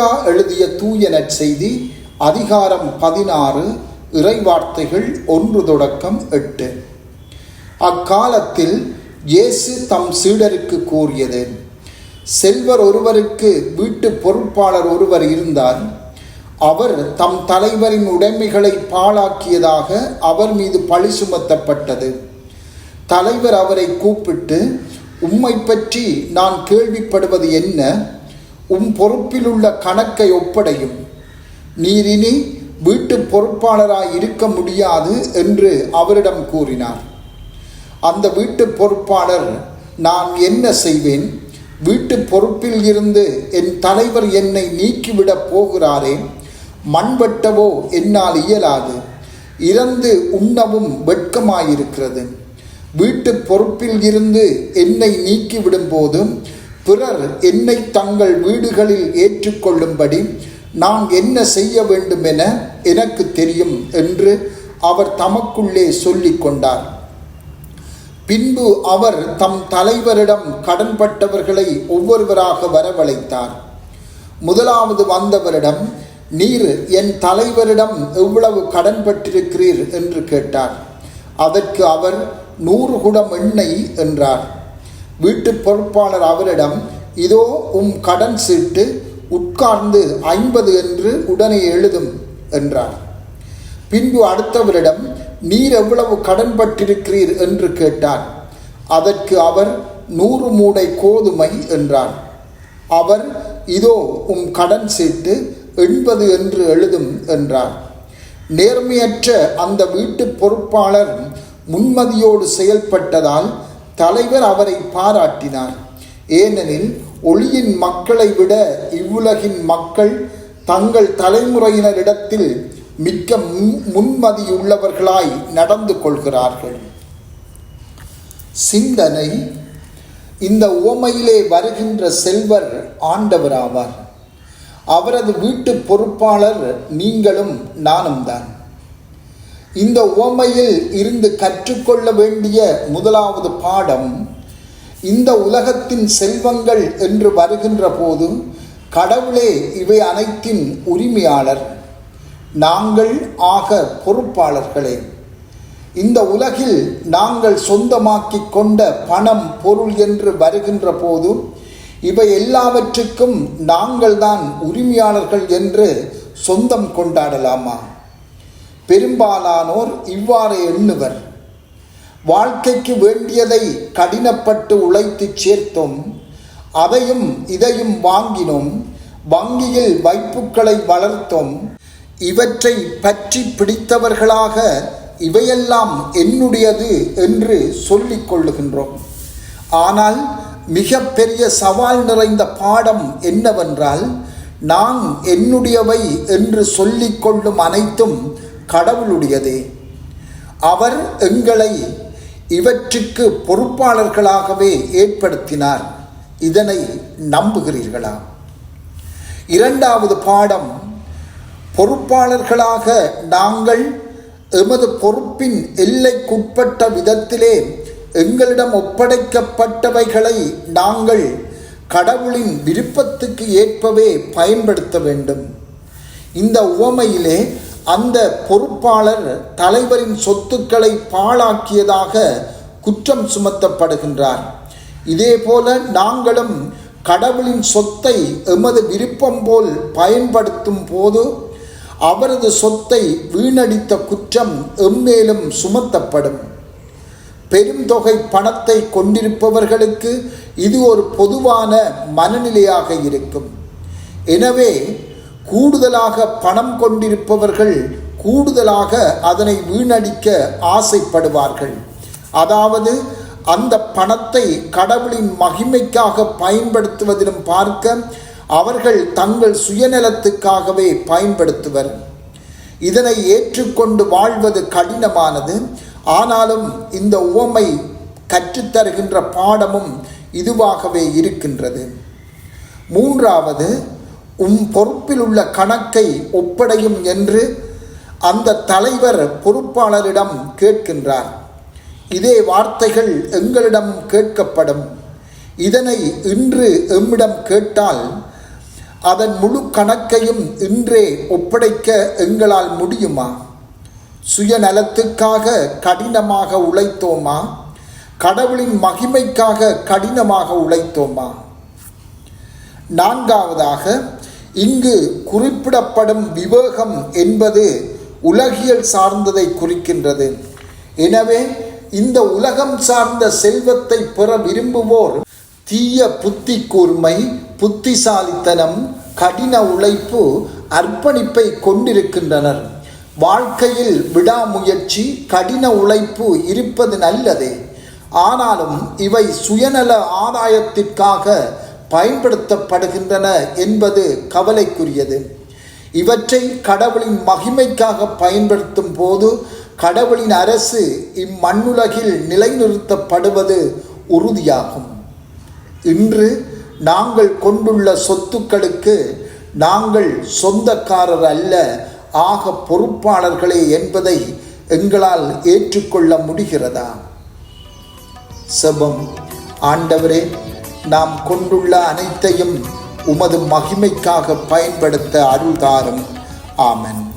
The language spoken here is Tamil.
லூக்கா எழுதிய தூய நற்செய்தி அதிகாரம் பதினாறு இறைவார்த்தைகள் ஒன்று தொடக்கம் எட்டு. அக்காலத்தில் இயேசு தம் சீடருக்கு கூறியது செல்வர் ஒருவருக்கு வீட்டு பொறுப்பாளர் ஒருவர் இருந்தார். அவர் தம் தலைவரின் உடைமைகளை பாழாக்கியதாக அவர் மீது பழி சுமத்தப்பட்டது. தலைவர் அவரை கூப்பிட்டு உம்மை பற்றி நான் கேள்விப்படுவது என்ன? உம் பொறுப்பில் உள்ள கணக்கை ஒப்படையும். நீரினி வீட்டு பொறுப்பாளராய் இருக்க முடியாது என்று அவரிடம் கூறினார். அந்த வீட்டு பொறுப்பாளர் நான் என்ன செய்வேன்? வீட்டு பொறுப்பில் இருந்து என் தலைவர் என்னை நீக்கிவிடப் போகிறாரே? மண் வெட்டவோ என்னால் இயலாது. இறந்து உண்ணவும் வெட்கமாயிருக்கிறது. வீட்டு பொறுப்பில் இருந்து என்னை நீக்கிவிடும் போதும் பிறர் என்னை தங்கள் வீடுகளில் ஏற்றுக்கொள்ளும்படி நான் என்ன செய்ய வேண்டும் என எனக்கு தெரியும் என்று அவர் தமக்குள்ளே சொல்லிக் கொண்டார். பின்பு அவர் தம் தலைவரிடம் கடன்பட்டவர்களை ஒவ்வொருவராக வரவழைத்தார். முதலாவது வந்தவரிடம் நீர் என் தலைவரிடம் எவ்வளவு கடன்பட்டிருக்கிறீர் என்று கேட்டார். அதற்கு அவர் நூறு குடம் எண்ணெய் என்றார். வீட்டு பொறுப்பாளர் அவரிடம் இதோ உம் கடன் சீட்டு உட்கார்ந்து ஐம்பது என்று உடனே எழுதும் என்றார். பின்பு அடுத்தவரிடம் நீர் எவ்வளவு கடன்பட்டிருக்கிறீர் என்று கேட்டார் அதற்கு அவர் நூறு மூடை கோதுமை என்றார் அவர் இதோ உம் கடன் சீட்டு எண்பது என்று எழுதும் என்றார் நேர்மையற்ற அந்த வீட்டு பொறுப்பாளர் முன்மதியோடு செயல்பட்டதால் தலைவர் அவரை பாராட்டினார். ஏனெனில் ஒளியின் மக்களை விட இவ்வுலகின் மக்கள் தங்கள் தலைமுறையினரிடத்தில் மிக்க முன்மதியுள்ளவர்களாய் நடந்து கொள்கிறார்கள். சிந்தனை இந்த உவமையிலே வருகின்ற செல்வர் ஆண்டவராவார். அவரது வீட்டு பொறுப்பாளர் நீங்களும் நானும் தான் இந்த உவமையில் இருந்து கற்றுக்கொள்ள வேண்டிய முதலாவது பாடம் இந்த உலகத்தின் செல்வங்கள் என்று வருகின்ற போது கடவுளே இவை அனைத்தின் உரிமையாளர். நாங்கள் ஆக பொறுப்பாளர்களே. இந்த உலகில் நாங்கள் சொந்தமாக்கி கொண்ட பணம் பொருள் என்று வருகின்ற போது இவை எல்லாவற்றுக்கும் நாங்கள் தான் உரிமையாளர்கள் என்று சொந்தம் கொண்டாடலாமா? பெரும்பாலானோர் இவ்வாறு எண்ணுவர். வாழ்க்கைக்கு வேண்டியதை கடினப்பட்டு உழைத்து சேர்த்தோம் அதையும் இதையும் வாங்கினோம் வங்கியில் வைப்புக்களை வளர்த்தோம் இவற்றை பற்றி பிடித்தவர்களாக இவையெல்லாம் என்னுடையது என்று சொல்லிக் கொள்ளுகின்றோம். ஆனால் மிக பெரிய சவால் நிறைந்த பாடம் என்னவென்றால் நான் என்னுடையவை என்று சொல்லிக்கொள்ளும் அனைத்தும் கடவுளுடையதே. அவர் எங்களை இவற்றுக்கு பொறுப்பாளர்களாகவே ஏற்படுத்தினார். இதனை நம்புகிறீர்களா? இரண்டாவது பாடம் பொறுப்பாளர்களாக நாங்கள் எமது பொறுப்பின் எல்லைக்குட்பட்ட விதத்திலே எங்களிடம் ஒப்படைக்கப்பட்டவைகளை நாங்கள் கடவுளின் விருப்பத்துக்கு ஏற்பவே பயன்படுத்த வேண்டும். இந்த உவமையிலே அந்த பொறுப்பாளர் தலைவரின் சொத்துக்களை பாழாக்கியதாக குற்றம் சுமத்தப்படுகின்றார். இதேபோல நாங்களும் கடவுளின் சொத்தை எமது விருப்பம் போல் பயன்படுத்தும் போது அவரது சொத்தை வீணடித்த குற்றம் எம்மேலும் சுமத்தப்படும். பெருந்தொகை பணத்தை கொண்டிருப்பவர்களுக்கு இது ஒரு பொதுவான மனநிலையாக இருக்கும். எனவே கூடுதலாக பணம் கொண்டிருப்பவர்கள் கூடுதலாக அதனை வீணடிக்க ஆசைப்படுவார்கள். அதாவது அந்த பணத்தை கடவுளின் மகிமைக்காக பயன்படுத்துவதிலும் பார்க்க அவர்கள் தங்கள் சுயநலத்துக்காகவே பயன்படுத்துவர். இதனை ஏற்றுக்கொண்டு வாழ்வது கடினமானது. ஆனாலும் இந்த உவமை கற்றுத்தருகின்ற பாடமும் இதுவாகவே இருக்கின்றது. மூன்றாவது உம் பொறுப்பில் உள்ள கணக்கை ஒப்படையும் என்று அந்த தலைவர் பொறுப்பாளரிடம் கேட்கின்றார். இதே வார்த்தைகள் எங்களிடம் கேட்கப்படும். இதனை இன்று எம்மிடம் கேட்டால் அதன் முழு கணக்கையும் இன்றே ஒப்படைக்க எங்களால் முடியுமா? சுயநலத்துக்காக கடினமாக உழைத்தோமா? கடவுளின் மகிமைக்காக கடினமாக உழைத்தோமா? நான்காவதாக இங்கு குறிப்பிடப்படும் விவேகம் என்பது உலகியல் சார்ந்ததை குறிக்கின்றது. எனவே இந்த உலகம் சார்ந்த செல்வத்தை பெற விரும்புவோர் தீய புத்தி கூர்மை புத்திசாலித்தனம் கடின உழைப்பு அர்ப்பணிப்பை கொண்டிருக்கின்றனர். வாழ்க்கையில் விடாமுயற்சி கடின உழைப்பு இருப்பது நல்லது. ஆனாலும் இவை சுயநல ஆதாயத்திற்காக பயன்படுத்தப்படுகின்றன என்பது கவலைக்குரியது. இவற்றை கடவுளின் மகிமைக்காக பயன்படுத்தும் போது கடவுளின் அரசு இம்மண்ணுலகில் நிலைநிறுத்தப்படுவது உறுதியாகும். இன்று நாங்கள் கொண்டுள்ள சொத்துக்களுக்கு நாங்கள் சொந்தக்காரர் அல்ல ஆக பொறுப்பாளர்களே என்பதை எங்களால் ஏற்றுக்கொள்ள முடிகிறதா? செபம். ஆண்டவரே நாம் கொண்டுள்ள அனைத்தையும் உமது மகிமைக்காக பயன்படுத்த அருள்தாரும். ஆமன்.